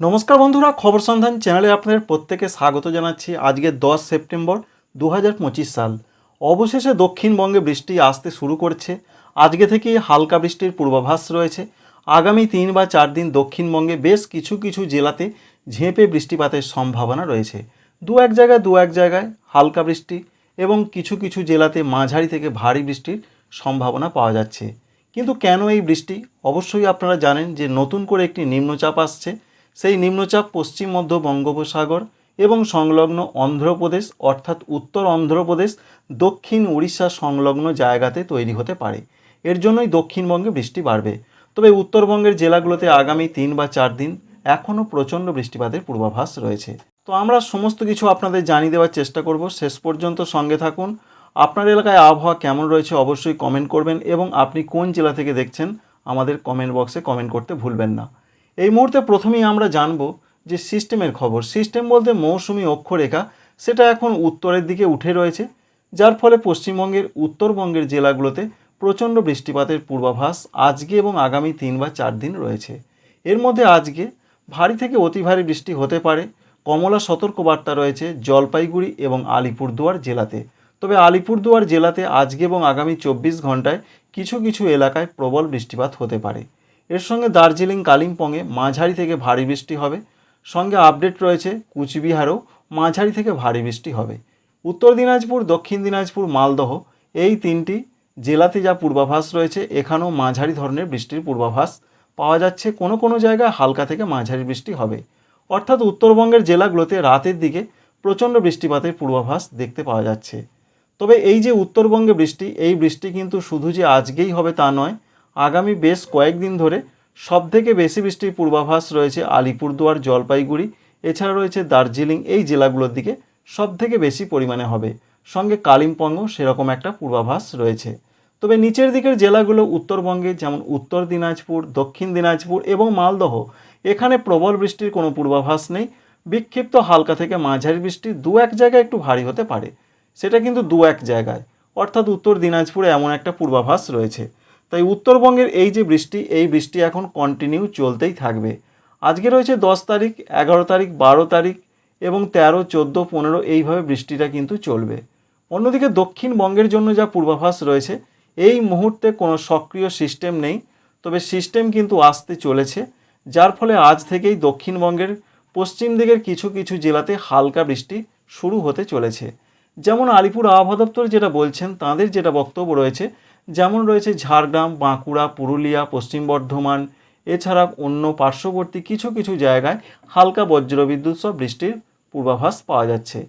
নমস্কার বন্ধুরা, খবর সন্ধান চ্যানেলে আপনাদের প্রত্যেকে স্বাগত জানাচ্ছি। আজকে দশ সেপ্টেম্বর দু হাজার পঁচিশ সাল। অবশেষে দক্ষিণবঙ্গে বৃষ্টি আসতে শুরু করছে। আজকে থেকেই হালকা বৃষ্টির পূর্বাভাস রয়েছে। আগামী তিন বা চার দিন দক্ষিণবঙ্গে বেশ কিছু কিছু জেলাতে ঝেঁপে বৃষ্টিপাতের সম্ভাবনা রয়েছে। দু এক জায়গায় দু এক জায়গায় হালকা বৃষ্টি এবং কিছু কিছু জেলাতে মাঝারি থেকে ভারী বৃষ্টির সম্ভাবনা পাওয়া যাচ্ছে। কিন্তু কেন এই বৃষ্টি? অবশ্যই আপনারা জানেন যে নতুন করে একটি নিম্নচাপ আসছে। সেই নিম্নচাপ পশ্চিম মধ্য বঙ্গোপসাগর এবং সংলগ্ন অন্ধ্রপ্রদেশ, অর্থাৎ উত্তর অন্ধ্রপ্রদেশ, দক্ষিণ উড়িষ্যা সংলগ্ন জায়গাতে তৈরি হতে পারে। এর জন্যই দক্ষিণবঙ্গে বৃষ্টি বাড়বে। তবে উত্তরবঙ্গের জেলাগুলোতে আগামী তিন বা চার দিন এখনও প্রচণ্ড বৃষ্টিপাতের পূর্বাভাস রয়েছে। তো আমরা সমস্ত কিছু আপনাদের জানিয়ে দেওয়ার চেষ্টা করব। শেষ পর্যন্ত সঙ্গে থাকুন। আপনার এলাকায় আবহাওয়া কেমন রয়েছে অবশ্যই কমেন্ট করবেন এবং আপনি কোন জেলা থেকে দেখছেন, আমাদের কমেন্ট বক্সে কমেন্ট করতে ভুলবেন না। এই মুহূর্তে প্রথমেই আমরা জানব যে সিস্টেমের খবর। সিস্টেম বলতে মৌসুমি অক্ষরেখা, সেটা এখন উত্তরের দিকে উঠে রয়েছে, যার ফলে পশ্চিমবঙ্গের, উত্তরবঙ্গের জেলাগুলোতে প্রচণ্ড বৃষ্টিপাতের পূর্বাভাস আজকে এবং আগামী তিন বা চার দিন রয়েছে। এর মধ্যে আজকে ভারী থেকে অতি ভারী বৃষ্টি হতে পারে। কমলা সতর্কবার্তা রয়েছে জলপাইগুড়ি এবং আলিপুরদুয়ার জেলাতে। তবে আলিপুরদুয়ার জেলাতে আজকে এবং আগামী চব্বিশ ঘন্টায় কিছু কিছু এলাকায় প্রবল বৃষ্টিপাত হতে পারে। এর সঙ্গে দার্জিলিং কালিম্পংয়ে মাঝারি থেকে ভারী বৃষ্টি হবে। সঙ্গে আপডেট রয়েছে কুচবিহারেও মাঝারি থেকে ভারী বৃষ্টি হবে। উত্তর দিনাজপুর, দক্ষিণ দিনাজপুর, মালদহ এই তিনটি জেলাতে যা পূর্বাভাস রয়েছে, এখানেও মাঝারি ধরনের বৃষ্টির পূর্বাভাস পাওয়া যাচ্ছে। কোনো কোনো জায়গায় হালকা থেকে মাঝারি বৃষ্টি হবে। অর্থাৎ উত্তরবঙ্গের জেলাগুলোতে রাতের দিকে প্রচণ্ড বৃষ্টিপাতের পূর্বাভাস দেখতে পাওয়া যাচ্ছে। তবে এই যে উত্তরবঙ্গে বৃষ্টি, এই বৃষ্টি কিন্তু শুধু যে আজকেই হবে তা নয় আগামী বেশ কয়েকদিন ধরে সবথেকে বেশি বৃষ্টির পূর্বাভাস রয়েছে আলিপুরদুয়ার, জলপাইগুড়ি, এছাড়া রয়েছে দার্জিলিং, এই জেলাগুলোর দিকে সবথেকে বেশি পরিমাণে হবে। সঙ্গে কালিম্পংও সেরকম একটা পূর্বাভাস রয়েছে। তবে নিচের দিকের জেলাগুলো উত্তরবঙ্গে যেমন উত্তর দিনাজপুর, দক্ষিণ দিনাজপুর এবং মালদহ, এখানে প্রবল বৃষ্টির কোনো পূর্বাভাস নেই। বিক্ষিপ্ত হালকা থেকে মাঝারি বৃষ্টি দু এক জায়গায় একটু ভারী হতে পারে। সেটা কিন্তু দু এক জায়গায়। অর্থাৎ উত্তর দিনাজপুরে এমন একটা পূর্বাভাস রয়েছে। তাই উত্তরবঙ্গের এই যে বৃষ্টি, এই বৃষ্টি এখন কন্টিনিউ চলতেই থাকবে। আজকে রয়েছে দশ তারিখ, এগারো তারিখ, বারো তারিখ এবং তেরো, চোদ্দ, পনেরো এইভাবে বৃষ্টিটা কিন্তু চলবে। অন্যদিকে দক্ষিণবঙ্গের জন্য যা পূর্বাভাস রয়েছে, এই মুহূর্তে কোনো সক্রিয় সিস্টেম নেই, তবে সিস্টেম কিন্তু আসতে চলেছে, যার ফলে আজ থেকেই দক্ষিণবঙ্গের পশ্চিম দিকের কিছু কিছু জেলাতে হালকা বৃষ্টি শুরু হতে চলেছে। যেমন আলিপুর আবহাওয়া দপ্তর যেটা বলছেন, তাদের যেটা বক্তব্য রয়েছে যেমন রয়েছে ঝাড়গ্রাম, বাঁকুড়া, পুরুলিয়া, পশ্চিম বর্ধমান। এছাড়া অন্য পার্শ্ববর্তী কিছু কিছু জায়গায় হালকা বজ্রবিদ্যুৎ সহ বৃষ্টির পূর্বাভাস পাওয়া যাচ্ছে।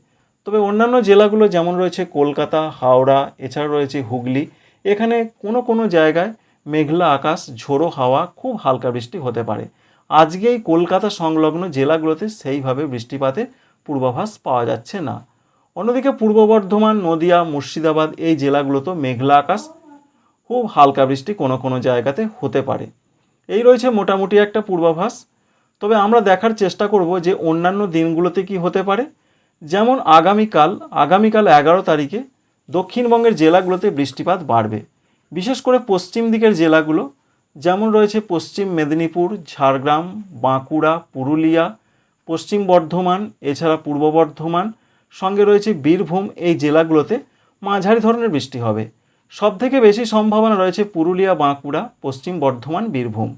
তবে অন্যান্য জেলাগুলো যেমন রয়েছে কলকাতা, হাওড়া, এছাড়া রয়েছে হুগলি। এখানে কোনো কোনো জায়গায় মেঘলা আকাশ, ঝোড়ো হাওয়া, খুব হালকা বৃষ্টি হতে পারে। আজকেই কলকাতা সংলগ্ন জেলাগুলোতে সেইভাবে বৃষ্টিপাতের পূর্বাভাস পাওয়া যাচ্ছে না। অন্যদিকে পূর্ব বর্ধমান, নদিয়া, মুর্শিদাবাদ এই জেলাগুলোতেও মেঘলা আকাশ খুব হালকা বৃষ্টি কোনো কোনো জায়গাতে হতে পারে। এই রয়েছে মোটামুটি একটা পূর্বাভাস। তবে আমরা দেখার চেষ্টা করব যে অন্যান্য দিনগুলোতে কি হতে পারে। যেমন আগামীকাল আগামীকাল এগারো তারিখে দক্ষিণবঙ্গের জেলাগুলোতে বৃষ্টিপাত বাড়বে। বিশেষ করে পশ্চিম দিকের জেলাগুলো, যেমন রয়েছে পশ্চিম মেদিনীপুর, ঝাড়গ্রাম, বাঁকুড়া, পুরুলিয়া, পশ্চিম বর্ধমান, এছাড়া পূর্ব বর্ধমান, সঙ্গে রয়েছে বীরভূম, এই জেলাগুলোতে মাঝারি ধরনের বৃষ্টি হবে। সব থেকে বেশি সম্ভাবনা রয়েছে পুরুলিয়া, বাঁকুড়া, পশ্চিম বর্ধমান, বীরভূম।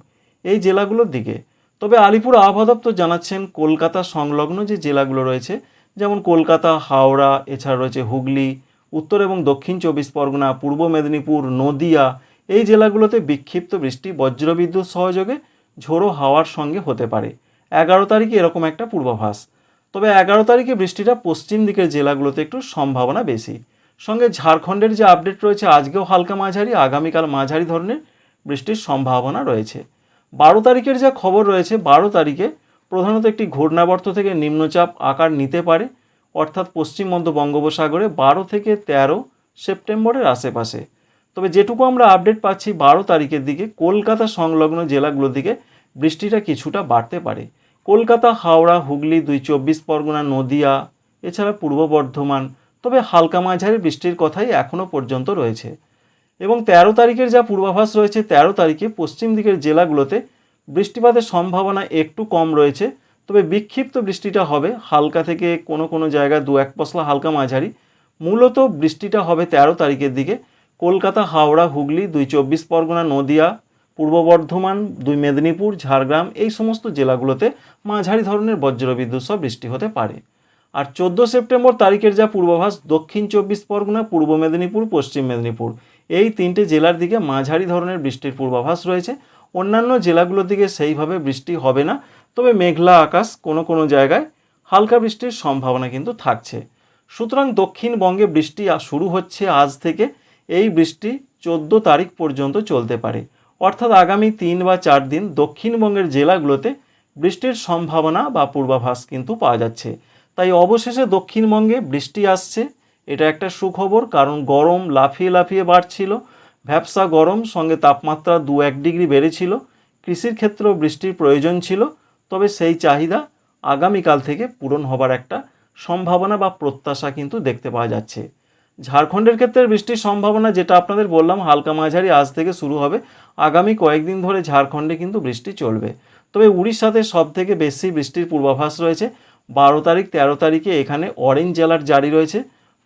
এই জেলাগুলোর দিকে। তবে আলিপুর আবহাওয়া দপ্তর জানাচ্ছেন, কলকাতা সংলগ্ন যে জেলাগুলো রয়েছে, যেমন কলকাতা, হাওড়া, এছাড়া রয়েছে হুগলি, উত্তর এবং দক্ষিণ চব্বিশ পরগনা, পূর্ব মেদিনীপুর, নদিয়া, এই জেলাগুলোতে বিক্ষিপ্ত বৃষ্টি, বজ্রবিদ্যুৎ সহযোগে ঝোড়ো হাওয়ার সঙ্গে হতে পারে। এগারো তারিখে এরকম একটা পূর্বাভাস। তবে এগারো তারিখে বৃষ্টিটা পশ্চিম দিকের জেলাগুলোতে একটু সম্ভাবনা বেশি। সঙ্গে ঝাড়খণ্ডের যে আপডেট রয়েছে, আজকেও হালকা মাঝারি, আগামীকাল মাঝারি ধরনের বৃষ্টির সম্ভাবনা রয়েছে। বারো তারিখের যা খবর রয়েছে, বারো তারিখে প্রধানত একটি ঘূর্ণাবর্ত থেকে নিম্নচাপ আকার নিতে পারে, অর্থাৎ পশ্চিম মধ্য বঙ্গোপসাগরে বারো থেকে তেরো সেপ্টেম্বরের আশেপাশে। তবে যেটুকু আমরা আপডেট পাচ্ছি, বারো তারিখের দিকে কলকাতা সংলগ্ন জেলাগুলোর দিকে বৃষ্টিটা কিছুটা বাড়তে পারে। কলকাতা, হাওড়া, হুগলি, দুই চব্বিশ পরগনা, নদিয়া, এছাড়া পূর্ব বর্ধমান তবে হালকা মাঝারি বৃষ্টির কথাই এখনও পর্যন্ত রয়েছে। এবং তেরো তারিখের যা পূর্বাভাস রয়েছে, তেরো তারিখে পশ্চিম দিকের জেলাগুলোতে বৃষ্টিপাতের সম্ভাবনা একটু কম রয়েছে। তবে বিক্ষিপ্ত বৃষ্টিটা হবে, হালকা থেকে কোনো কোনো জায়গায় দু এক পশলা হালকা মাঝারি। মূলত বৃষ্টিটা হবে তেরো তারিখের দিকে। কলকাতা, হাওড়া, হুগলি, দুই চব্বিশ পরগনা, নদিয়া, পূর্ব বর্ধমান, দুই মেদিনীপুর, ঝাড়গ্রাম, এই সমস্ত জেলাগুলোতে মাঝারি ধরনের বজ্রবিদ্যুৎ সহ বৃষ্টি হতে পারে। আর চোদ্দ সেপ্টেম্বর তারিখের যা পূর্বাভাস, দক্ষিণ চব্বিশ পরগনা, পূর্ব মেদিনীপুর, পশ্চিম মেদিনীপুর। এই তিনটে জেলার দিকে মাঝারি ধরনের বৃষ্টির পূর্বাভাস রয়েছে। অন্যান্য জেলাগুলোর দিকে সেইভাবে বৃষ্টি হবে না, তবে মেঘলা আকাশ কোনো কোনো জায়গায় হালকা বৃষ্টির সম্ভাবনা কিন্তু থাকছে। সুতরাং দক্ষিণবঙ্গে বৃষ্টি শুরু হচ্ছে আজ থেকে। এই বৃষ্টি চোদ্দ তারিখ পর্যন্ত চলতে পারে। অর্থাৎ আগামী তিন বা চার দিন দক্ষিণবঙ্গের জেলাগুলোতে বৃষ্টির সম্ভাবনা বা পূর্বাভাস কিন্তু পাওয়া যাচ্ছে। তাই অবশেষে দক্ষিণবঙ্গে বৃষ্টি আসছে। এটা একটা সুখবর, কারণ গরম লাফিয়ে লাফিয়ে বাড়ছিল। ভ্যাপসা গরম, সঙ্গে তাপমাত্রা দু এক ডিগ্রি বেড়েছিল। কৃষির ক্ষেত্রেও বৃষ্টির প্রয়োজন ছিল, তবে সেই চাহিদা আগামীকাল থেকে পূরণ হবার একটা সম্ভাবনা বা প্রত্যাশা কিন্তু দেখতে পাওয়া যাচ্ছে। ঝাড়খণ্ডের ক্ষেত্রে বৃষ্টির সম্ভাবনা যেটা আপনাদের বললাম, হালকা মাঝারি আজ থেকে শুরু হবে। আগামী কয়েকদিন ধরে ঝাড়খণ্ডে কিন্তু বৃষ্টি চলবে। তবে উড়িষ্যাতে সব থেকে বেশি বৃষ্টির পূর্বাভাস রয়েছে। বারো তারিখ, তেরো তারিখে এখানে অরেঞ্জ জেলার জারি রয়েছে।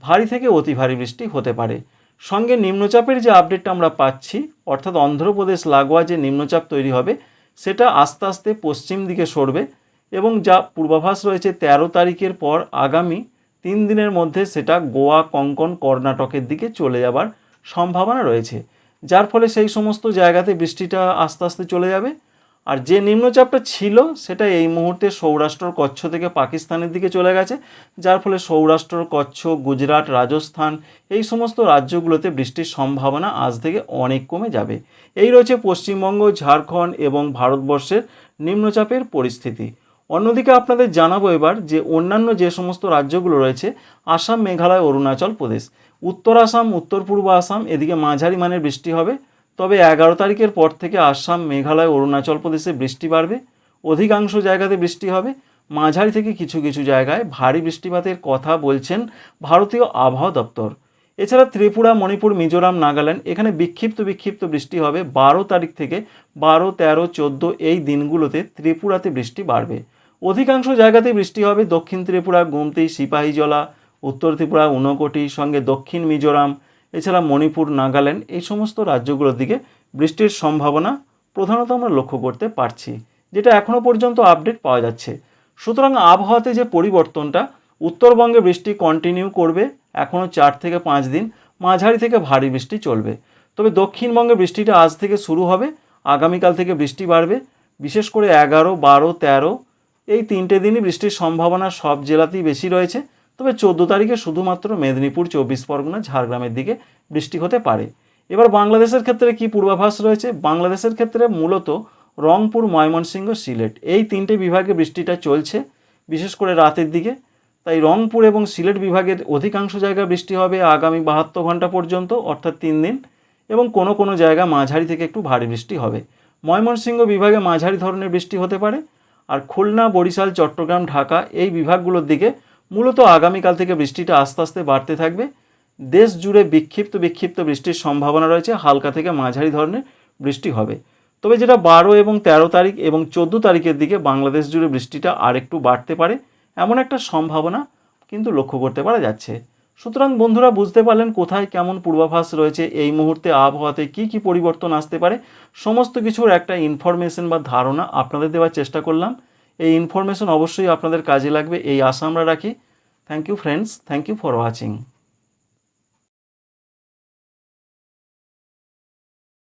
ভারী থেকে অতি ভারী বৃষ্টি হতে পারে। সঙ্গে নিম্নচাপের যে আপডেটটা আমরা পাচ্ছি, অর্থাৎ অন্ধ্রপ্রদেশ লাগোয়া যে নিম্নচাপ তৈরি হবে, সেটা আস্তে আস্তে পশ্চিম দিকে সরবে এবং যা পূর্বাভাস রয়েছে তেরো তারিখের পর আগামী তিন দিনের মধ্যে সেটা গোয়া, কঙ্কন, কর্ণাটকের দিকে চলে যাবার সম্ভাবনা রয়েছে। যার ফলে সেই সমস্ত জায়গাতে বৃষ্টিটা আস্তে আস্তে চলে যাবে। আর যে নিম্নচাপটা ছিল, সেটা এই মুহূর্তে সৌরাষ্ট্র কচ্ছ থেকে পাকিস্তানের দিকে চলে গেছে, যার ফলে সৌরাষ্ট্র, কচ্ছ, গুজরাট, রাজস্থান এই সমস্ত রাজ্যগুলোতে বৃষ্টির সম্ভাবনা আজ থেকে অনেক কমে যাবে। এই রয়েছে পশ্চিমবঙ্গ, ঝাড়খণ্ড এবং ভারতবর্ষের নিম্নচাপের পরিস্থিতি। অন্যদিকে আপনাদের জানাব এবার যে অন্যান্য যে সমস্ত রাজ্যগুলো রয়েছে, আসাম, মেঘালয়, অরুণাচল প্রদেশ। উত্তর আসাম, উত্তর পূর্ব আসাম, এদিকে মাঝারি মানের বৃষ্টি হবে। তবে এগারো তারিখের পর থেকে আসাম, মেঘালয়, অরুণাচল প্রদেশে বৃষ্টি বাড়বে। অধিকাংশ জায়গাতে বৃষ্টি হবে। মাঝারি থেকে কিছু কিছু জায়গায় ভারী বৃষ্টিপাতের কথা বলছেন ভারতীয় আবহাওয়া দপ্তর। এছাড়া ত্রিপুরা, মণিপুর, মিজোরাম, নাগাল্যান্ড এখানে বিক্ষিপ্ত বিক্ষিপ্ত বৃষ্টি হবে। বারো তারিখ থেকে বারো, তেরো, চোদ্দ এই দিনগুলোতে ত্রিপুরাতে বৃষ্টি বাড়বে। অধিকাংশ জায়গাতেই বৃষ্টি হবে। দক্ষিণ ত্রিপুরা, গুমতি, সিপাহীজলা, উত্তর ত্রিপুরা, ঊনকোটি, সঙ্গে দক্ষিণ মিজোরাম এছাড়া মণিপুর, নাগাল্যান্ড এই সমস্ত রাজ্যগুলোর দিকে বৃষ্টির সম্ভাবনা প্রধানত আমরা লক্ষ্য করতে পারছি, যেটা এখনও পর্যন্ত আপডেট পাওয়া যাচ্ছে। সুতরাং আবহাওয়াতে যে পরিবর্তনটা, উত্তরবঙ্গে বৃষ্টি কন্টিনিউ করবে এখনও চার থেকে পাঁচ দিন, মাঝারি থেকে ভারী বৃষ্টি চলবে। তবে দক্ষিণবঙ্গে বৃষ্টিটা আজ থেকে শুরু হবে, আগামীকাল থেকে বৃষ্টি বাড়বে, বিশেষ করে এগারো, বারো, তেরো, এই তিনটে দিনই বৃষ্টির সম্ভাবনা সব জেলাতেই বেশি রয়েছে। তবে চোদ্দ তারিখে শুধুমাত্র মেদিনীপুর চব্বিশ পরগনা, ঝাড়গ্রামের দিকে বৃষ্টি হতে পারে। এবার বাংলাদেশের ক্ষেত্রে কি পূর্বাভাস রয়েছে? বাংলাদেশের ক্ষেত্রে মূলত রংপুর, ময়মনসিংহ, সিলেট এই তিনটে বিভাগে বৃষ্টিটা চলছে, বিশেষ করে রাতের দিকে। তাই রংপুর এবং সিলেট বিভাগের অধিকাংশ জায়গায় বৃষ্টি হবে আগামী বাহাত্তর ঘণ্টা পর্যন্ত, অর্থাৎ তিন দিন, এবং কোনো কোনো জায়গা মাঝারি থেকে একটু ভারী বৃষ্টি হবে। ময়মনসিংহ বিভাগে মাঝারি ধরনের বৃষ্টি হতে পারে, আর খুলনা, বরিশাল, চট্টগ্রাম, ঢাকা এই বিভাগগুলোর দিকে মূলত আগামীকাল থেকে বৃষ্টিটা আস্তে আস্তে বাড়তে থাকবে। দেশ জুড়ে বিক্ষিপ্ত বিক্ষিপ্ত বৃষ্টির সম্ভাবনা রয়েছে। হালকা থেকে মাঝারি ধরনের বৃষ্টি হবে। তবে যেটা বারো এবং তেরো তারিখ এবং চোদ্দ তারিখের দিকে বাংলাদেশ জুড়ে বৃষ্টিটা আর একটু বাড়তে পারে, এমন একটা সম্ভাবনা কিন্তু লক্ষ্য করতে পারা যাচ্ছে। সুতরাং বন্ধুরা, বুঝতে পারলেন কোথায় কেমন পূর্বাভাস রয়েছে, এই মুহূর্তে আবহাওয়াতে কি কি পরিবর্তন আসতে পারে, সমস্ত কিছুর একটা ইনফরমেশন বা ধারণা আপনাদের দেওয়ার চেষ্টা করলাম। এই ইনফরমেশন অবশ্যই আপনাদের কাজে লাগবে, এই আশা আমরা রাখি। Thank you friends thank you for watching